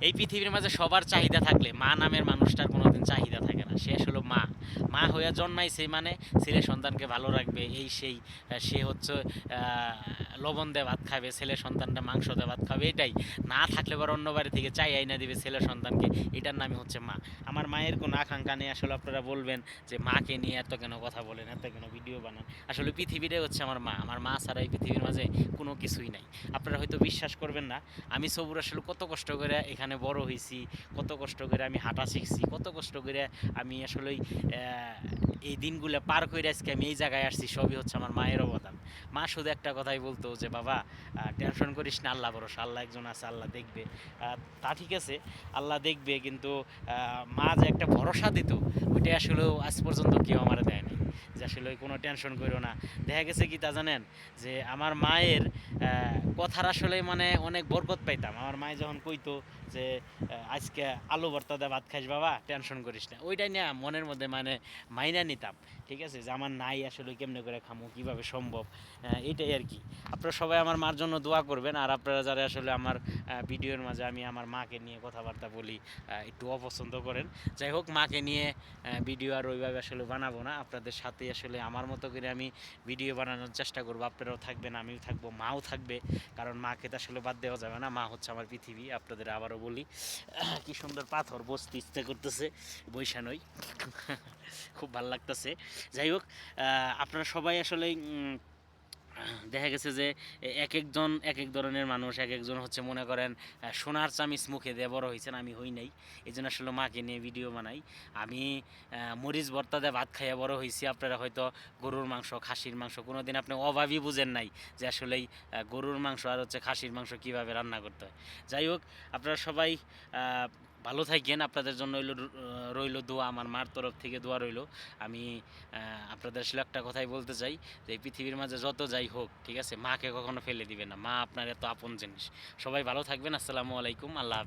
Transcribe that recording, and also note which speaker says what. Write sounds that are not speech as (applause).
Speaker 1: এই পৃথিবীর মাঝে সবার চাহিদা থাকলে মা নামের মানুষটার কোনোদিন চাহিদা থাকে না। শেষ মা হইয়া জন্মাইছে মানে ছেলে সন্তানকে ভালো রাখবে এই সেই সে হচ্ছে লবণ দিয়ে ভাত খাবে ছেলে সন্তানটা মাংস দিয়ে ভাত খাবে এটাই। না থাকলে পর অন্য বাড়ি থেকে চাই আইনা দিবে ছেলে সন্তানকে এটার নামই হচ্ছে মা। আমার মায়ের কোনো আকাঙ্ক্ষা নেই আসলে আপনারা বলবেন যে মাকে নিয়ে এত কেন কথা বলেন এত কেন ভিডিও বানান। আসলে পৃথিবীটাই হচ্ছে আমার মা আমার মা ছাড়া এই পৃথিবীর মাঝে কোনো কিছুই নাই। আপনারা হয়তো বিশ্বাস করবেন না আমি সবুর আসলে কত কষ্ট করে এখানে বড় হয়েছি কত কষ্ট করে আমি হাঁটা শিখছি কত কষ্ট করে আমি আসলেই আহ, এই দিনগুলো পার করে আজকে আমি এই জায়গায় আসছি, সবই হচ্ছে আমার মায়ের অবদান। মা শুধু একটা কথাই বলতো যে, বাবা টেনশন করিস না, আল্লাহ বরস আল্লাহ একজন আছে, আল্লাহ দেখবে। তা ঠিক আছে, আল্লাহ দেখবে, কিন্তু মা যে একটা ভরসা দিত ওইটা আসলে আজ পর্যন্ত কেউ আমার যে আসলে কোনো টেনশন করো না। দেখা গেছে কি তা জানেন? যে আমার মায়ের কথার আসলে মানে অনেক বরকত পাইতাম। আমার মায়ে যখন কইতো যে আজকে আলু ভর্তা দিয়ে ভাত খাইস বাবা টেনশন করিস না। ওইটাই না, মনের মধ্যে মানে মাইনা নিতাম। ঠিক আছে? যে আমার নাই আসলে কেমনে করে খামো, কীভাবে সম্ভব? এটাই আর কি আপনারা সবাই আমার মার জন্য দোয়া করবেন। আর আপনারা যারা আসলে আমার ভিডিওর মাঝে আমি আমার মাকে নিয়ে কথাবার্তা বলি একটু অপছন্দ করেন। যাই হোক, মাকে নিয়ে ভিডিও আর ওইভাবে আসলে বানাবো না। আপনাদের সাথে আসলে আমার মতো করে আমি ভিডিও বানানোর চেষ্টা করব। আপনারাও থাকবেন, আমিও থাকব, মাও থাকবে। কারণ মাকে তো আসলে বাদ দেওয়া যাবে না। মা হচ্ছে আমার পৃথিবী, আপনাদের আবারও বলি। কি সুন্দর পাথর, বসতে ইচ্ছে করতেছে বৈশানই (laughs) খুব ভালো লাগতেছে। যাই হোক আপনারা সবাই আসলে দেখা গেছে যে এক একজন এক এক ধরনের মানুষ এক একজন হচ্ছে মনে করেন সোনার চামিচ মুখে দিয়ে বড় হয়েছেন আমি হই নাই। এই জন্য আসলে মাকে নিয়ে ভিডিও বানাই। আমি মরিচ ভর্তা দিয়ে ভাত খাইয়া বড় হয়েছি আপনারা হয়তো গরুর মাংস, খাসির মাংস কোনো দিন আপনি অভাবই বুঝেন নাই যে আসলেই গরুর মাংস আর হচ্ছে খাসির মাংস কীভাবে রান্না করতে হয়। যাই হোক, আপনারা সবাই ভালো থাকেন। আপনাদের জন্য রইল রইল, দোয়া আমার মার তরফ থেকে দোয়া রইল। আমি আপনাদের আসলে একটা কথাই বলতে চাই, যে পৃথিবীর মাঝে যত যাই হোক, ঠিক আছে, মাকে কখনো ফেলে দিবে না। মা আপনার এত আপন জিনিস। সবাই ভালো থাকবেন, আসসালামু আলাইকুম, আল্লাহ।